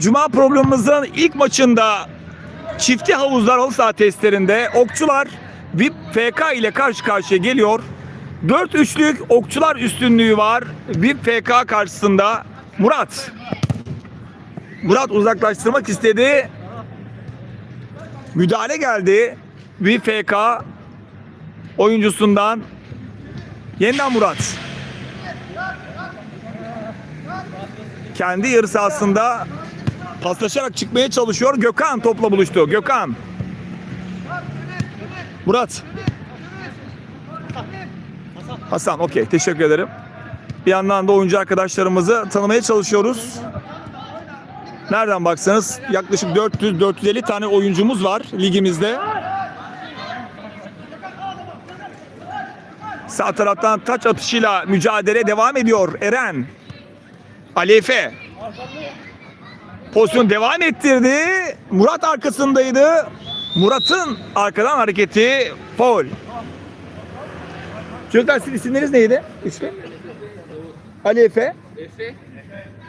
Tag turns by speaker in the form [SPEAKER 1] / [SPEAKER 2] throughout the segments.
[SPEAKER 1] Cuma programımızın ilk maçında çifti havuzlar halı saha testlerinde okçular VIP FK ile karşı karşıya geliyor. 4-3'lük okçular üstünlüğü var VIP FK karşısında. Murat. Murat uzaklaştırmak istedi. Müdahale geldi. VIP FK oyuncusundan. Yeniden Murat. Kendi yarı sahasında paslaşarak çıkmaya çalışıyor. Gökhan topla buluştu. Gökhan. Murat. Hasan okey teşekkür ederim. Bir yandan da oyuncu arkadaşlarımızı tanımaya çalışıyoruz. Nereden baksanız yaklaşık 400-450 tane oyuncumuz var ligimizde. Sağ taraftan taç atışıyla mücadele devam ediyor Eren. Alefe. Pozisyon devam ettirdi. Murat arkasındaydı. Murat'ın arkadan hareketi foul. Çocuklar sizin isimleriniz neydi? İsmi? Ali Efe.
[SPEAKER 2] Efe,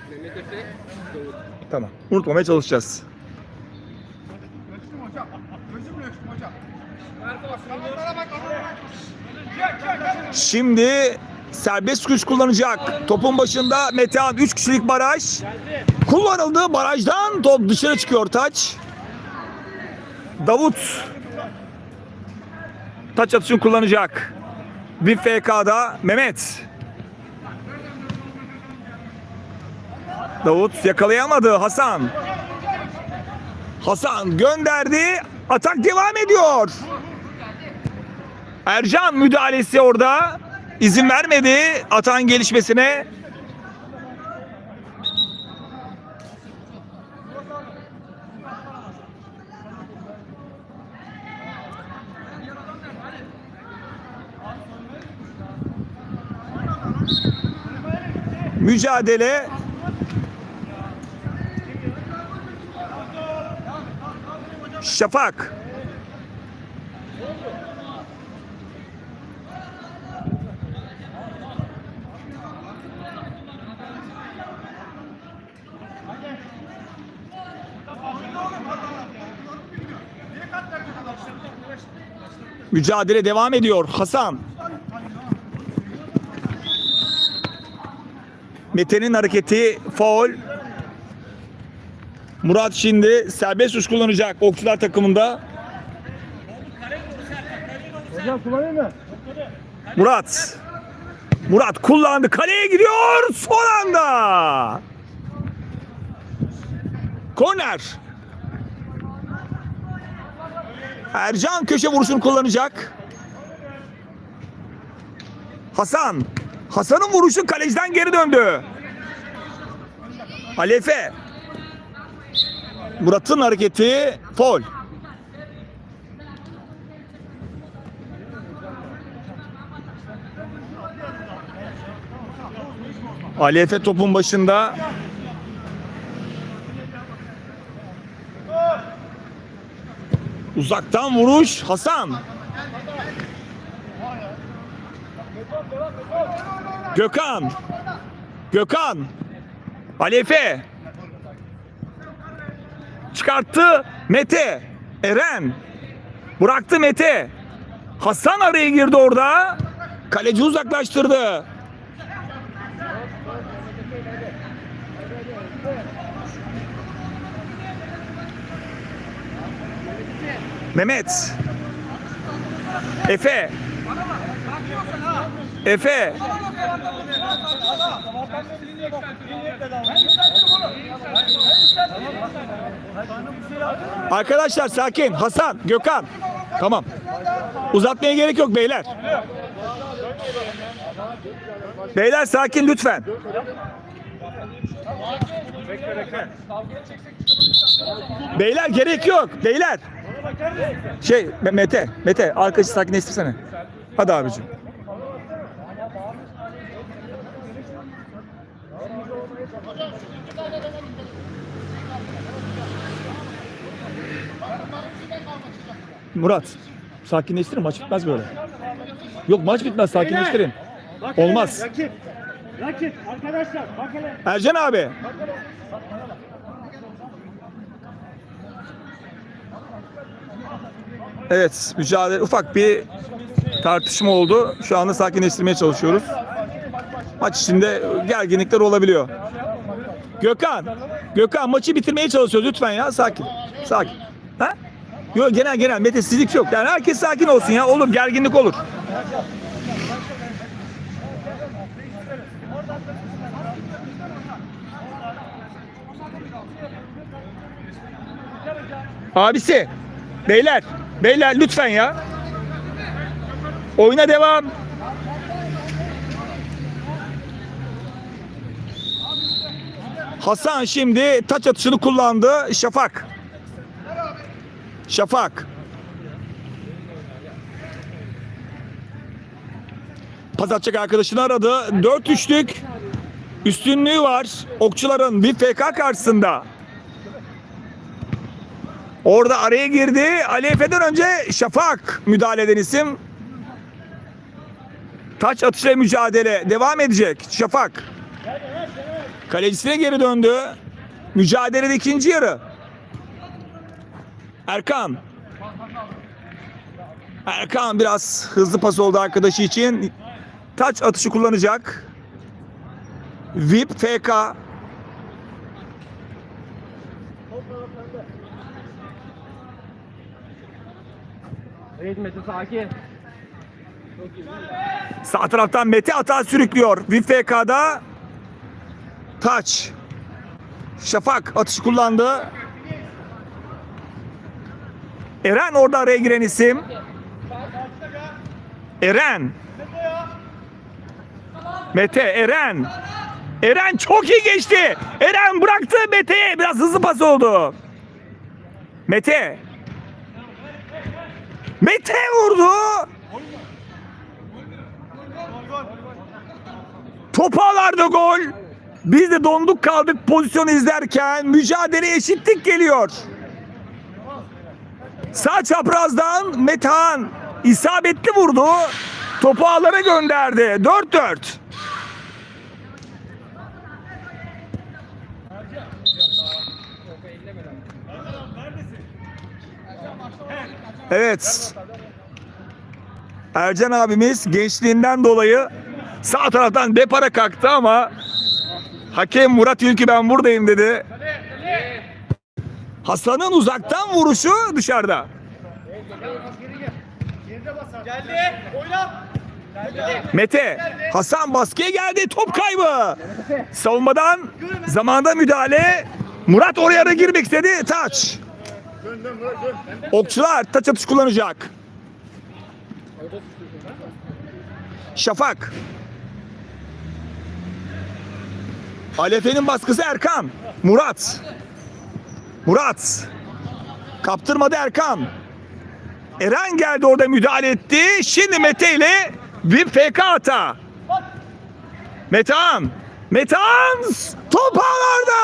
[SPEAKER 2] Mehmet Efe, Davut.
[SPEAKER 1] Tamam. Unutmamaya çalışacağız. Şimdi serbest güç kullanacak. Topun başında Metehan 3 kişilik baraj. Kullanıldı. Barajdan top dışarı çıkıyor taç. Davut taç atışını kullanacak. Bir FK'da Mehmet. Davut yakalayamadı Hasan. Hasan gönderdi. Atak devam ediyor. Ercan müdahalesi orada. İzin vermedi atağın gelişmesine. Mücadele Şafak. Mücadele devam ediyor. Hasan. Mete'nin hareketi faul. Murat şimdi serbest uç kullanacak okçular takımında. Murat. Murat kullandı. Kaleye gidiyor. Son anda. Korner. Ercan köşe vuruşunu kullanacak. Hasan. Hasan'ın vuruşu kaleciden geri döndü. Halefe. Murat'ın hareketi foul. Ali Efe topun başında. Uzaktan vuruş Hasan. Gökhan. Gökhan. Ali Efe. Çıkarttı Mete. Eren. Bıraktı Mete. Hasan araya girdi orada. Kaleci uzaklaştırdı. Mehmet. Efe. Efe. Arkadaşlar sakin. Hasan, Gökhan. Tamam. Uzatmaya gerek yok beyler. Beyler sakin lütfen. Beyler gerek yok. Beyler. Şey Me- Mete, Mete arkadaşı sakinleştirsene. Hadi abicim. Murat, sakinleştirin maç bitmez böyle. Yok maç bitmez sakinleştirin.
[SPEAKER 3] Bak
[SPEAKER 1] Olmaz.
[SPEAKER 3] Rakip. Rakip. Arkadaşlar bak hele.
[SPEAKER 1] Ercan abi. Evet, mücadele ufak bir tartışma oldu. Şu anda sakinleştirmeye çalışıyoruz. Maç içinde gerginlikler olabiliyor. Gökhan, Gökhan maçı bitirmeye çalışıyoruz lütfen ya sakin. Sakin. Ha? Yok genel genel metesizlik yok. Yani herkes sakin olsun ya. Olur gerginlik olur. Abisi, beyler, beyler lütfen ya. Oyuna devam. Hasan şimdi taç atışını kullandı. Şafak. Şafak. Pas atacak arkadaşını aradı. 4 üçlük üstünlüğü var. Okçuların bir FK karşısında. Orada araya girdi. Ali Efe'den önce Şafak müdahale eden isim. Taç atışla mücadele devam edecek. Şafak. Kalecisine geri döndü. Mücadelede ikinci yarı. Erkan. Erkan biraz hızlı pas oldu arkadaşı için. Taç atışı kullanacak. VIP FK. Sağ taraftan Mete atağı sürüklüyor. VIP FK'da Taç. Şafak atışı kullandı. Eren orada araya giren isim. Eren. Mete, Eren. Eren çok iyi geçti. Eren bıraktı Mete'ye. Biraz hızlı pas oldu. Mete. Mete vurdu. Topu alardı gol. Biz de donduk kaldık pozisyonu izlerken. Mücadele eşitlik geliyor. Sağ çaprazdan Metehan isabetli vurdu. Topu ağlara gönderdi. 4-4. Evet. Ercan abimiz gençliğinden dolayı sağ taraftan depara kalktı ama hakem Murat Ülkü ben buradayım dedi. Hasan'ın uzaktan vuruşu dışarıda. Mete, Hasan baskıya geldi. Top kaybı. Savunmadan zamanda müdahale. Murat oraya da girmek istedi. Taç. Okçular taç atış kullanacak. Şafak. Alefe'nin baskısı Erkan. Murat. Murat. Kaptırmadı Erkan. Eren geldi orada müdahale etti. Şimdi Mete ile bir FK hata. Metehan. Metehan top ağlarda.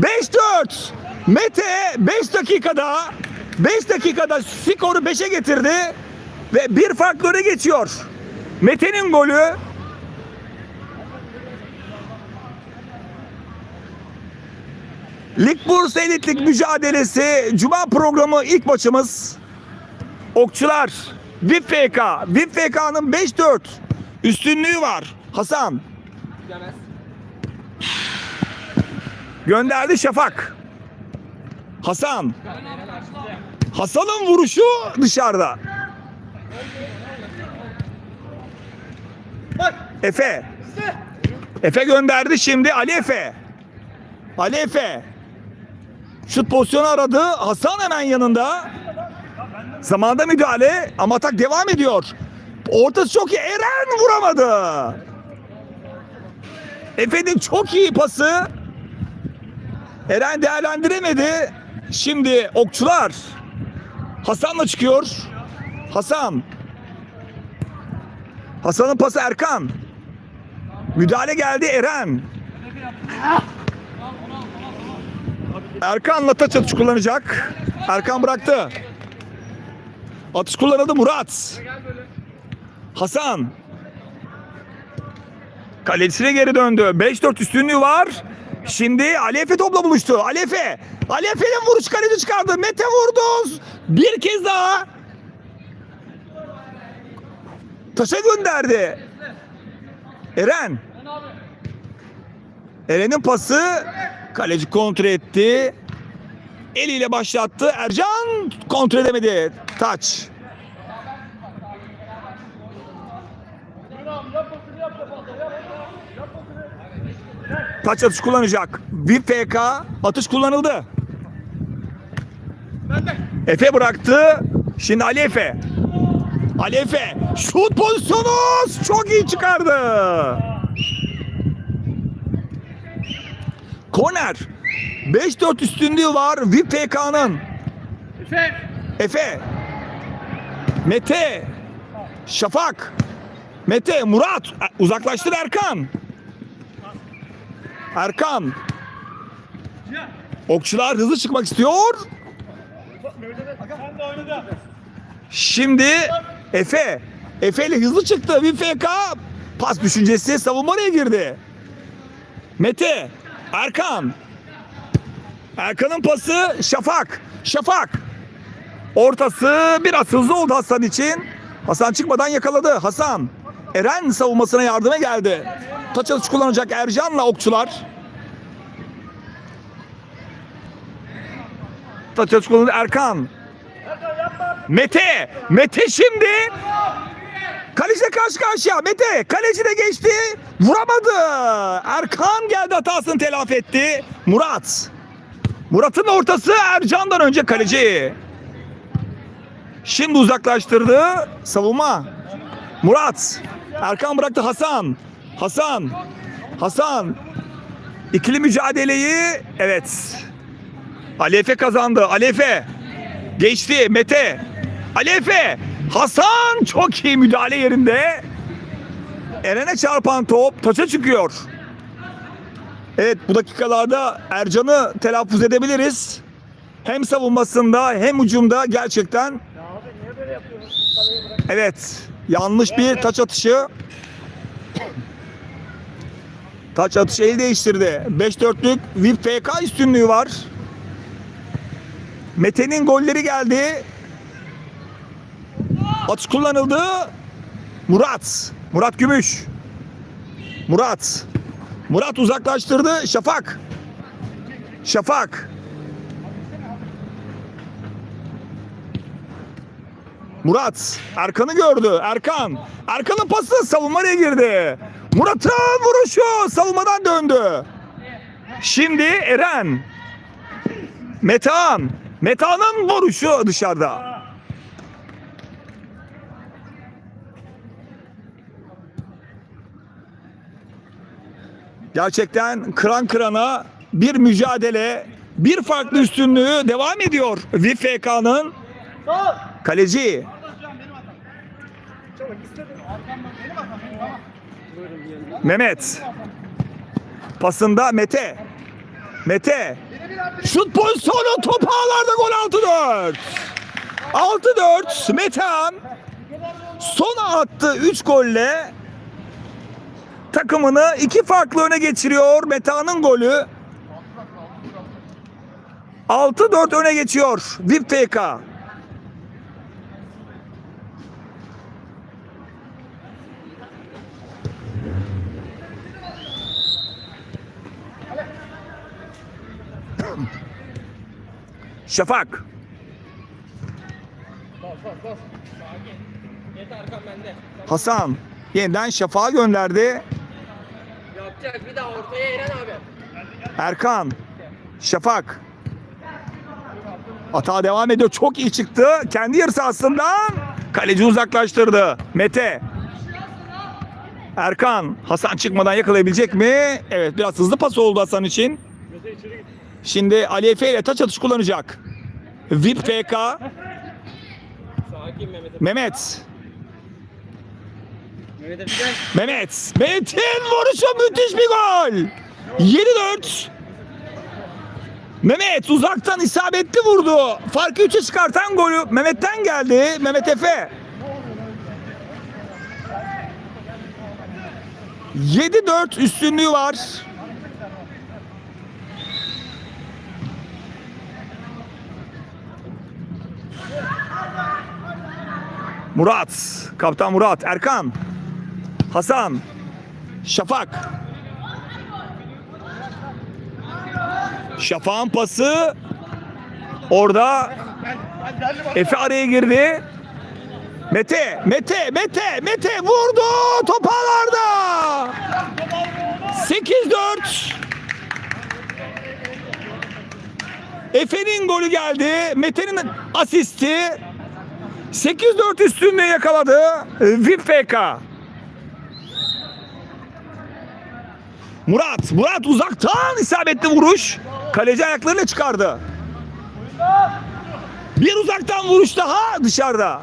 [SPEAKER 1] 5-4. Mete 5 dakikada 5 dakikada skoru 5'e getirdi ve bir farklı öne geçiyor. Mete'nin golü Lig Bursa Elitlik mücadelesi Cuma programı ilk maçımız. Okçular VIP FK. VIP FK'nın 5-4 üstünlüğü var. Hasan gönderdi Şafak. Hasan. Hasan'ın vuruşu dışarıda. Efe. Efe gönderdi şimdi Ali Efe. Ali Efe. Şut pozisyonu aradı. Hasan hemen yanında. Zamanda müdahale ama atak devam ediyor. Ortası çok iyi. Eren vuramadı. Efe'nin çok iyi pası. Eren değerlendiremedi. Şimdi okçular Hasan'la çıkıyor. Hasan. Hasan'ın pası Erkan. Müdahale geldi Eren. Erkan'la taç atış kullanacak. Erkan bıraktı. Atış kullanıldı Murat. Hasan. Kalesine geri döndü. 5-4 üstünlüğü var. Şimdi Ali Efe topla buluştu. Ali Efe. Ali Efe'nin vuruş kaleci çıkardı. Mete vurdu. Bir kez daha. Taşa gönderdi. Eren. Eren'in pası kaleci kontrol etti. Eliyle başlattı. Ercan kontrol edemedi. Taç. Taç atış kullanacak. Bir PK atış kullanıldı. Efe bıraktı. Şimdi Ali Efe. Ali Efe. Şut pozisyonu çok iyi çıkardı. Korner. 5-4 üstünlüğü var VIP PK'nın. Efe. Mete. Şafak. Mete. Murat. Uzaklaştır Erkan. Erkan. Okçular hızlı çıkmak istiyor. Şimdi Efe. Efe ile hızlı çıktı. Bir FK pas düşüncesi savunmaya girdi. Mete. Erkan. Erkan'ın pası Şafak. Şafak. Ortası biraz hızlı oldu Hasan için. Hasan çıkmadan yakaladı. Hasan. Eren savunmasına yardıma geldi. Taç atış kullanacak Ercan'la okçular. Taç atış kullandı Erkan. Mete. Mete şimdi. Kaleciyle karşı karşıya. Mete. Kaleci de geçti. Vuramadı. Erkan geldi hatasını telafi etti. Murat. Murat'ın ortası Ercan'dan önce kaleci. Şimdi uzaklaştırdı. Savunma. Murat. Erkan bıraktı Hasan. Hasan. Hasan. İkili mücadeleyi evet. Ali Efe kazandı. Ali Efe. Geçti Mete. Ali Efe. Hasan çok iyi müdahale yerinde. Eren'e çarpan top taça çıkıyor. Evet bu dakikalarda Ercan'ı telaffuz edebiliriz. Hem savunmasında hem ucumda gerçekten Evet yanlış bir taç atışı. Taç atışı el değiştirdi. 5-4'lük VIP FK üstünlüğü var. Mete'nin golleri geldi. Atış kullanıldı. Murat. Murat Gümüş. Murat. Murat uzaklaştırdı. Şafak. Şafak. Murat. Erkan'ı gördü. Erkan. Erkan'ın pası savunmaya girdi. Murat'ın vuruşu savunmadan döndü. Şimdi Eren. Metehan. Metehan'ın vuruşu dışarıda. Gerçekten kıran kırana bir mücadele, bir farklı üstünlüğü devam ediyor. VFK'nın kaleci. Mehmet. Pasında Mete. Mete. Şut pozisyonu top ağlarda gol 6-4. 6-4 Metehan son attı 3 golle takımını iki farklı öne geçiriyor. Meta'nın golü 6-4 öne geçiyor VIP PK. Şafak.
[SPEAKER 2] Yeter Erkan bende.
[SPEAKER 1] Hasan yeniden Şafak'a gönderdi.
[SPEAKER 2] Yapacak bir daha ortaya Eren abi.
[SPEAKER 1] Erkan. Şafak. Hata devam ediyor. Çok iyi çıktı. Kendi yarı sahasından kaleci uzaklaştırdı. Mete. Erkan. Hasan çıkmadan yakalayabilecek mi? Evet biraz hızlı pas oldu Hasan için. Şimdi Ali Efe ile taç atış kullanacak. VIP FK.
[SPEAKER 2] Mehmet.
[SPEAKER 1] Mehmet. Mehmet'in vuruşu müthiş bir gol. 7-4. Mehmet uzaktan isabetli vurdu. Farkı 3'e çıkartan golü Mehmet'ten geldi. Mehmet Efe. 7-4 üstünlüğü var. Murat. Kaptan Murat. Erkan. Hasan. Şafak. Şafak'ın pası. Orada Efe araya girdi. Mete, Mete, Mete, Mete vurdu top ağlarda. 8-4. Efe'nin golü geldi. Mete'nin asisti. 8-4 üstünlüğü yakaladı. VIP FK. Murat, Murat uzaktan isabetli vuruş. Kaleci ayaklarını çıkardı. Bir uzaktan vuruş daha dışarıda.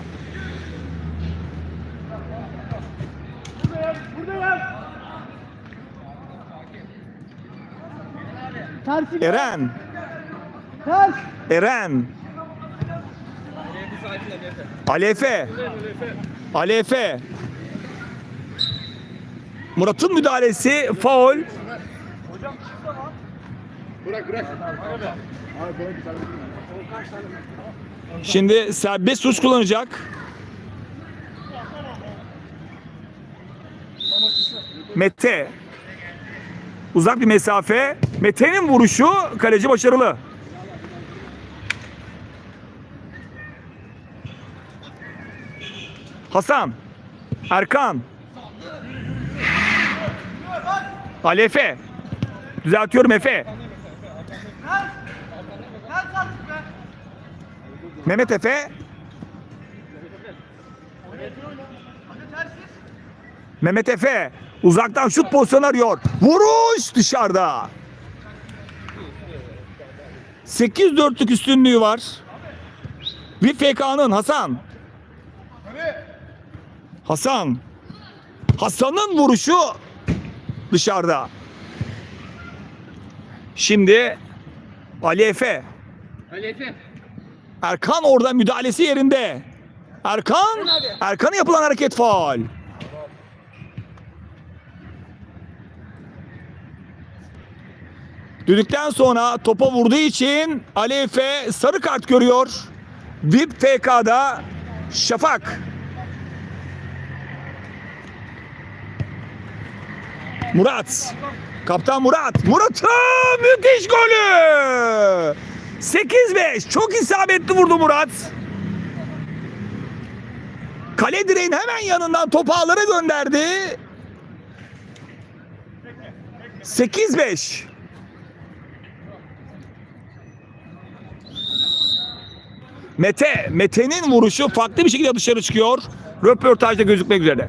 [SPEAKER 1] Eren. Eren. Alefe. Alefe. Murat'ın müdahalesi faul. Şimdi serbest suç kullanacak. Mete. Uzak bir mesafe. Mete'nin vuruşu kaleci başarılı. Hasan. Erkan. Ali Efe. Düzeltiyorum Efe. Mehmet Efe. Mehmet Efe uzaktan şut pozisyonu arıyor. Vuruş dışarıda. 8-4'lük üstünlüğü var. Bir FK'nın Hasan. Hasan. Hasan'ın vuruşu dışarıda. Şimdi Ali Efe.
[SPEAKER 2] Ali Efe.
[SPEAKER 1] Erkan orada müdahalesi yerinde. Erkan, Erkan'a yapılan hareket faul. Düdükten sonra topa vurduğu için Ali Efe sarı kart görüyor. VIP FK'da Şafak. Murat. Kaptan Murat. Murat'ın müthiş golü. 8-5. Çok isabetli vurdu Murat. Kale direğin hemen yanından topu ağlara gönderdi. 8-5. Mete, Mete'nin vuruşu farklı bir şekilde dışarı çıkıyor. Röportajda gözükmek üzere.